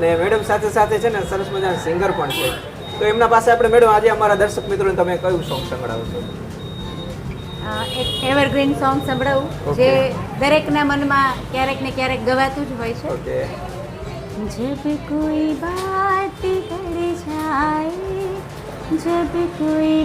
ને મેડમ સાથે સાથે છે ને સરસ મજાના સિંગર પણ છે. તો એમના પાસે આપણે મેડમ આજે અમારા દર્શક મિત્રોને તમે કયું સોંગ સંભળાવશો એક એવરગ્રીન સોંગ સંભળાવું જે દરેકના મનમાં ક્યારેક ને ક્યારેક ગવાતું જ હોય છે. જબ કોઈ બાત કરે જાય જબ કોઈ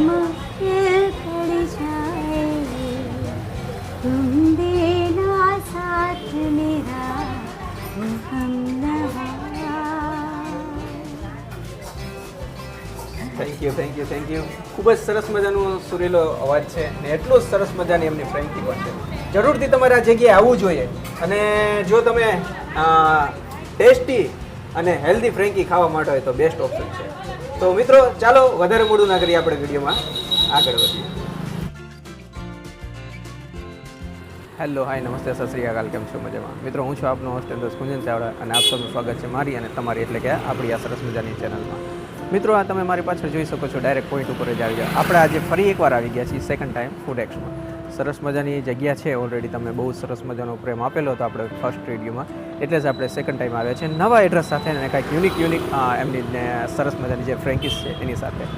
thank you thank you thank you ખૂબ જ સરસ મજાનું સુરીલો અવાજ છે ને એટલો જ સરસ મજાની એમની ફ્રેન્કી પણ છે. જરૂરથી તમારે આ જગ્યાએ આવવું જોઈએ અને જો તમે ટેસ્ટી અને હેલ્ધી ફ્રેન્કી ખાવા માટે હોય તો બેસ્ટ ઓપ્શન છે. તો મિત્રો, ચાલો વધારે મોડું ના કરીએ આપણે વિડીયોમાં. આગળ વધીએ. હેલો હાય નમસ્તે, સત શ્રી અકાલ, કેમ છો મજામાં? મિત્રો, હું છું આપનો હોસ્ટેલ દોસ્ત કુંજન ચાવડા અને આપ સૌનું સ્વાગત છે મારી અને તમારી એટલે કે આપણી આ સરસ મજાની ચેનલમાં મિત્રો, આ તમે મારી પાછળ જોઈ શકો છો ડાયરેક્ટ પોઈન્ટ ઉપર જ આવી જાઓ. આપણે આજે ફરી એકવાર આવી ગયા છીએ સેકન્ડ ટાઈમ ફૂડ એક્સમાં સરસ મજાની જગ્યા છે ઓલરેડી તમે બહુ સરસ મજાનો પ્રેમ આપેલો હતો આપણે ફર્સ્ટ રેડિયોમાં એટલે જ આપણે સેકન્ડ ટાઈમ આવ્યા છે નવા એડ્રેસ સાથે અને કાંઈક યુનિક યુનિક એમની સરસ મજાની જે ફ્રેન્કીસ છે, એની સાથે.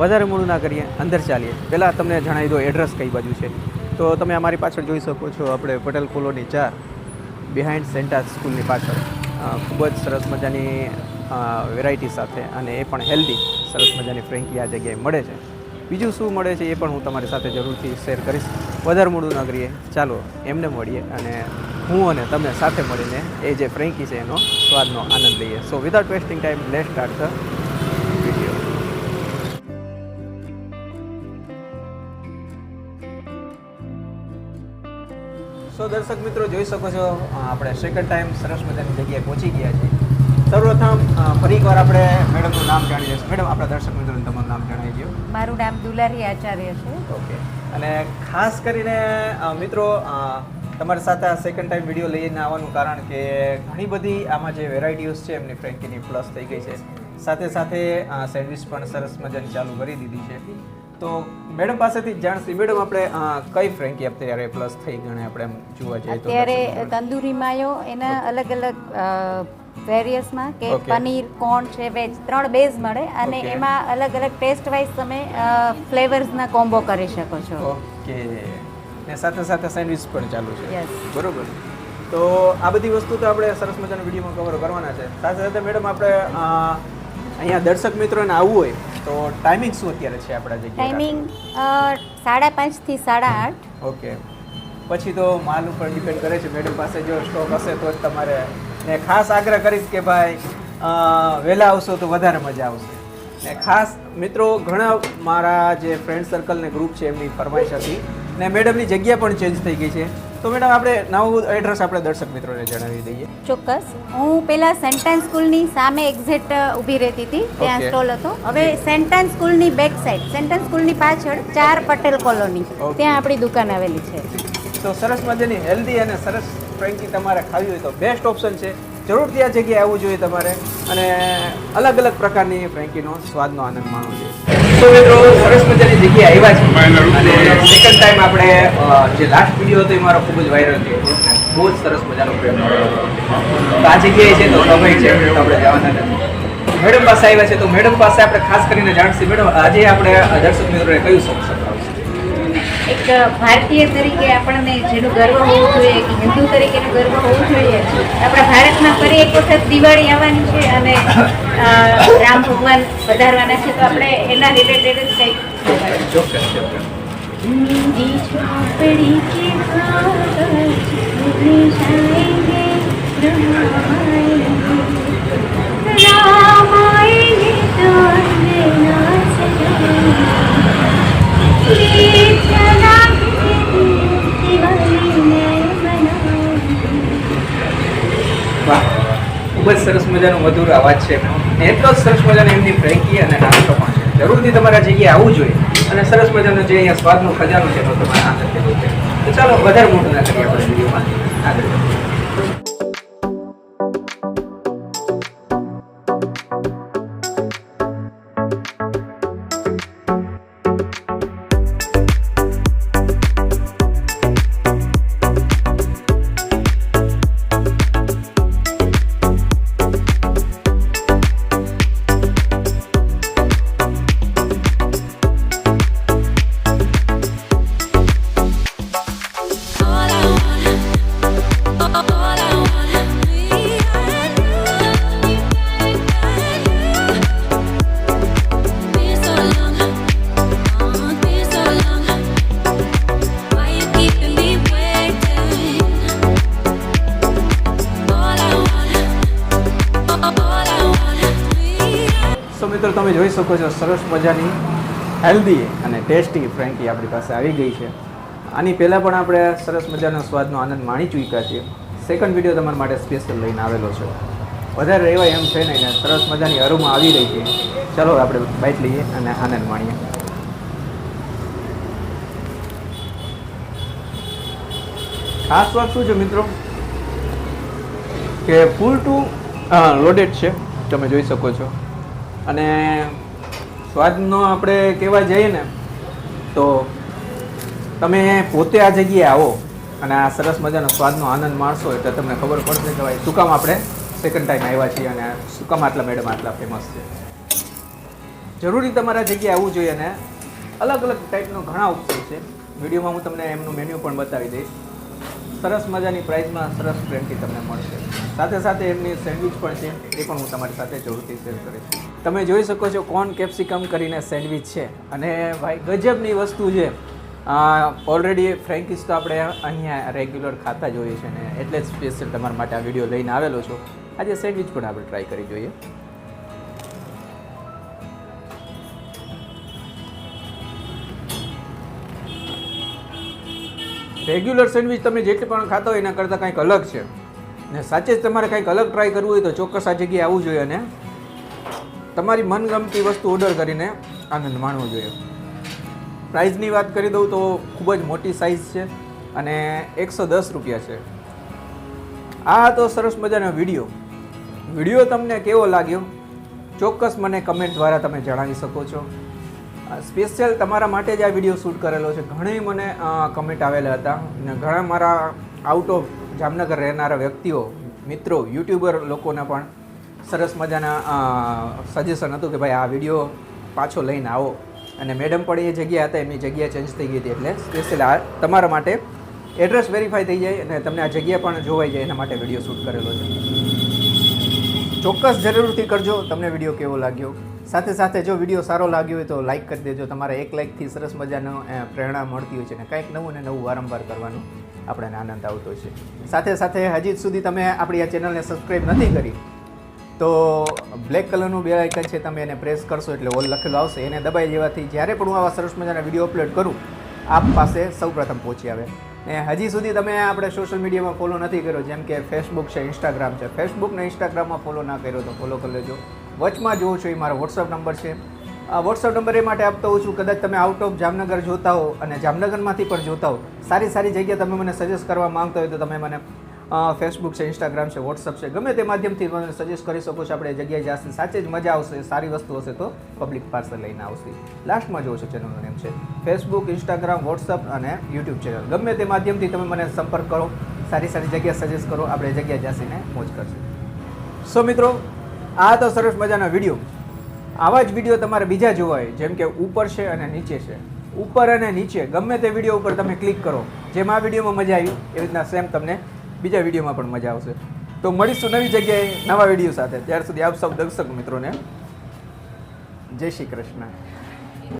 વધારે મોડું ના કરીએ, અંદર ચાલીએ. પહેલાં તમને જણાવી દો એડ્રેસ કઈ બાજુ છે. તો તમે અમારી પાછળ જોઈ શકો છો, આપણે પટેલ કોલોની ચાર બિહાઇન્ડ સેન્ટા સ્કૂલની પાછળ. ખૂબ જ સરસ મજાની વેરાયટી સાથે અને એ પણ હેલ્ધી સરસ મજાની ફ્રેન્કી આ જગ્યાએ મળે છે. બીજું શું મળે છે એ પણ હું તમારી સાથે જરૂરથી શેર કરીશ. વધારે મોડું ન ચાલો, એમને મળીએ અને હું અને તમે સાથે મળીને એ જે ફ્રેન્કી છે એનો સ્વાદનો આનંદ લઈએ. So without wasting time let start the show દર્શક મિત્રો, જોઈ શકો છો, આપણે સેકન્ડ ટાઈમ સરસ મજાની જગ્યાએ પહોંચી ગયા છીએ. સર્વપ્રથમ અ, ફરી એકવાર આપણે મેડમનું નામ જાણી લઈશું મેડમ આપણા દર્શક મિત્રોને તમારું નામ જણાવી દો મારું નામ દુલારી આચાર્ય છે. ઓકે. અને ખાસ કરીને મિત્રો તમારી સાથે આ સેકન્ડ ટાઈમ વીડિયો લઈને આવવાનું કારણ કે ઘણી બધી આમાં જે વેરાયટીઓસ છે એમની ફ્રેન્કીની પ્લસ થઈ ગઈ છે. સાથે સાથે સેન્ડવિચ પણ સરસ મજાની ચાલુ કરી દીધી છે. તો મેડમ પાસેથી જાણશી મેડમ આપણે કઈ ફ્રેન્કી અત્યારે પ્લસ થઈ ગણે આપણે એમ જોવા જઈએ અત્યારે તંદૂરી માયો એના અલગ અલગ વેરિયસમાં કે પનીર કોર્ન છે વેજ ત્રણ બેઝ મળે અને એમાં અલગ અલગ ટેસ્ટ વાઇઝ તમે ફ્લેવર્સના કોમ્બો કરી શકો છો. ઓકે ને સાથે સાથે સેન્ડવિચ પણ ચાલુ છે. બરોબર. તો આ બધી વસ્તુ તો આપણે સરસ મજાના વિડીયોમાં કવર કરવાના છે. સાથે સાથે મેડમ આપણે અહીંયા દર્શક મિત્રોને આવવું હોય તો ટાઈમિંગ શું અત્યારે છે આપણા જગ્યાએ? ટાઈમિંગ સાડા પાંચથી સાડા આઠ. ઓકે પછી તો માલ ઉપર ડિપેન્ડ કરે છે. મેડમ પાસે જો સ્ટોક હશે તો જ તમારે ને ખાસ આગ્રહ કરીશ કે ભાઈ વહેલા આવશો તો વધારે મજા આવશે. ને ખાસ મિત્રો ઘણા મારા જે ફ્રેન્ડ સર્કલ ને ગ્રુપ છે એમની ફરમાઈશ હતી. ને મેડમની જગ્યા પણ ચેન્જ થઈ ગઈ છે. તો મેડમ આપણે નવું એડ્રેસ આપણે દર્શક મિત્રોને જણાવી દઈએ. ચોક્કસ. હું પેલા સેન્ટાન સ્કૂલની સામે એક્ઝેક્ટ ઊભી રહેતી હતી. ત્યાં સ્ટોલ હતો. હવે સેન્ટાન સ્કૂલની બેક સાઈડ સેન્ટાન સ્કૂલની પાછળ ચાર પટેલ કોલોની ત્યાં આપણી દુકાન આવેલી છે. તો સરસ મજાની હેલ્ધી અને સરસ ફ્રેન્કી તમારે ખાવી હોય તો બેસ્ટ ઓપ્શન છે. જરૂરથી આ જગ્યાએ આવવું જોઈએ તમારે અને અલગ અલગ પ્રકારની ફ્રેન્કીનો સ્વાદનો આનંદ માણવો જોઈએ. તો મિત્રો, સરસ મજાની જગ્યાએ આવ્યા છે અને સેકન્ડ ટાઈમ આપણે જે લાસ્ટ વીડિયો હતો એ મારો ખૂબ જ વાયરલ થયો બહુ જ સરસ મજાનો પ્રેમ તો આ જગ્યાએ છે તો સમય છે આપણે જવાના નથી. મેડમ પાસે આવ્યા છે, તો મેડમ પાસે આપણે ખાસ કરીને જાણશું. મેડમ, આજે આપણે દર્શક મિત્રોને સોંગ સંભળાવશું એક ભારતીય તરીકે આપણને જેનું ગર્વ હોવું જોઈએ કે હિન્દુ તરીકેનું ગર્વ હોવું જોઈએ આપણા ભારતમાં ફરી એક વખત દિવાળી આવવાની છે અને રામ ભગવાન પધારવાના છે તો આપણે એના રિલેટેડ જ કંઈક ગાવાનું. સરસ મજાનો મધુર અવાજ છે. એટલો જ સરસ મજાનો એમની ફ્રેન્કી અને નાસ્તો પણ છે. જરૂરથી તમારે જગ્યાએ આવવું જોઈએ અને સરસ મજાનો જે અહીંયા સ્વાદનો ખજાનો છે તો તમારે આનંદ છે તો ચાલો વધારે મોટું ના કરીએ આપણે વિડીયોમાં. આગળ મિત્રો, તમે જોઈ શકો છો, સરસ મજાની હેલ્ધી અને ટેસ્ટી ફ્રેન્કી આપણી પાસે આવી ગઈ છે. આની પહેલાં પણ આપણે સરસ મજાનો સ્વાદનો આનંદ માણી ચૂક્યા છીએ. સેકન્ડ વીડિયો તમારા માટે સ્પેશિયલ લઈને આવેલો છે. વધારે રહેવાય એમ છે નહીં સરસ મજાની અરુમાં આવી રહી છે. ચાલો, આપણે બાઇટ લઈએ અને આનંદ માણીએ. ખાસ વાત શું છે મિત્રો? કે ફૂલ ટુ લોડેડ છે. તમે જોઈ શકો છો. અને સ્વાદનો આપણે કહેવા જઈએ ને, તો તમે પોતે આ જગ્યાએ આવો અને આ સરસ મજાનો સ્વાદનો આનંદ માણશો એટલે તમને ખબર પડશે કે ભાઈ શું કામ આપણે સેકન્ડ ટાઈમ આવ્યા છીએ અને શું કામ આટલા મેડમ આટલા ફેમસ છે. જરૂરી તમારા જગ્યાએ આવવું જોઈએ અને અલગ અલગ ટાઈપનો ઘણા ઓપ્શન છે. વિડીયોમાં હું તમને એમનું મેન્યુ પણ બતાવી દઈશ. સરસ મજાની પ્રાઇસમાં સરસ ફ્રેન્કી તમને મળશે. સાથે સાથે એમની સેન્ડવિચ પણ છે, એ પણ હું તમારી સાથે જરૂરથી શેર કરીશ. તમે જોઈ શકો છો કોર્ન કેપ્સિકમ કરીને સેન્ડવિચ છે. અને ભાઈ, ગજબની વસ્તુ છે. ઓલરેડી ફ્રેન્કીસ તો આપણે અહીંયા રેગ્યુલર ખાતા જ છે ને, એટલે સ્પેશિયલ તમારા માટે આ વીડિયો લઈને આવેલો છું. આજે સેન્ડવિચ પણ આપણે ટ્રાય કરી જોઈએ. રેગ્યુલર સેન્ડવિચ તમે જેટલી પણ ખાતા હોય એના કરતાં કંઈક અલગ છે. ને સાચે જ તમારે કંઈક અલગ ટ્રાય કરવું હોય તો ચોક્કસ આ જગ્યાએ આવવું જોઈએ અને તમારી મનગમતી વસ્તુ ઓર્ડર કરીને આનંદ માણવો જોઈએ. પ્રાઇઝની વાત કરી દઉં તો ખૂબ જ મોટી સાઇઝ છે અને એકસો દસ રૂપિયા છે. આ તો સરસ મજાનો વીડિયો વીડિયો તમને કેવો લાગ્યો? ચોક્કસ મને કમેન્ટ દ્વારા તમે જણાવી શકો છો. સ્પેશિયલ તમારા માટે જ આ વીડિયો શૂટ કરેલો છે. ઘણી મને કમેન્ટ આવેલા હતા. અને ઘણા મારા આઉટ ઓફ જામનગર રહેનારા વ્યક્તિઓ, મિત્રો યુટ્યુબર લોકોના પણ સરસ મજાના સજેશન હતું કે ભાઈ આ વીડિયો પાછો લઈને આવો. અને મેડમ પણ એ જગ્યા હતા, એમની જગ્યા ચેન્જ થઈ ગઈ હતી એટલે સ્પેશિયલ આ તમારા માટે એડ્રેસ વેરીફાઈ થઈ જાય અને તમને આ જગ્યા પણ જોવાઈ જાય એના માટે વીડિયો શૂટ કરેલો છે. ચોક્કસ જરૂરથી કરજો. તમને વીડિયો કેવો લાગ્યો? સાથે સાથે જો વીડિયો સારો લાગ્યો હોય તો લાઇક કરી દેજો. તમારા એક લાઇકથી સરસ મજાનો પ્રેરણા મળતી હોય છે અને કંઈક નવું ને નવું વારંવાર કરવાનું આપણને આનંદ આવતો છે. સાથે સાથે હજી સુધી તમે આપણી આ ચેનલને સબસ્ક્રાઈબ નથી કરી, તો બ્લેક કલરનું બે આઇકન છે તમે એને પ્રેસ કરશો એટલે ઓલ લખેલું આવશે. એને દબાઈ લેવાથી જ્યારે પણ હું આવા સરસ મજાના વીડિયો અપલોડ કરું, આપ પાસે સૌપ્રથમ પહોંચી આવે. ને હજી સુધી તમે આપણે સોશિયલ મીડિયામાં ફોલો નથી કર્યો, જેમ કે ફેસબુક છે ઇન્સ્ટાગ્રામ છે. ફેસબુક ને ઇન્સ્ટાગ્રામમાં ફોલો ના કર્યો તો ફોલો કરી લેજો. વચમાં જોવો છો એ મારો વોટ્સઅપ નંબર છે. આ વોટ્સઅપ નંબર એ માટે આપતો હોઉં છું, કદાચ તમે આઉટ ઓફ જામનગર જોતા હો અને જામનગરમાંથી પણ જોતા હો, સારી સારી જગ્યા તમે મને સજેસ્ટ કરવા માંગતા હોય તો તમે મને ફેસબુક છે ઇન્સ્ટાગ્રામ છે વોટ્સઅપ છે, ગમે તે માધ્યમથી મને સજેસ્ટ કરી શકો છો. આપણે જગ્યાએ જશે સાચે જ મજા આવશે, સારી વસ્તુ હશે તો પબ્લિક પાસે લઈને આવશે. લાસ્ટમાં જોવો છો ચેનલનું નેમ છે. ફેસબુક ઇન્સ્ટાગ્રામ વોટ્સઅપ અને યુટ્યુબ ચેનલ ગમે તે માધ્યમથી તમે મને સંપર્ક કરો, સારી સારી જગ્યા સજેસ્ટ કરો, આપણે જગ્યા જશીને મોજ કરશું. સો મિત્રો આ તો સરસ મજાનો વીડિયો આવા જ વીડિયો તમારે બીજા જોવા હોય, જેમ કે ઉપર છે અને નીચે છે. ઉપર અને નીચે, ગમે તે વીડિયો ઉપર તમે ક્લિક કરો. જેમ આ વિડીયોમાં મજા આવી એવી રીતના સેમ તમને બીજા વિડીયોમાં પણ મજા આવશે. તો મળીશું નવી જગ્યાએ નવા વીડિયો સાથે. ત્યાર સુધી આપ સૌ દર્શક મિત્રોને જય શ્રી કૃષ્ણ.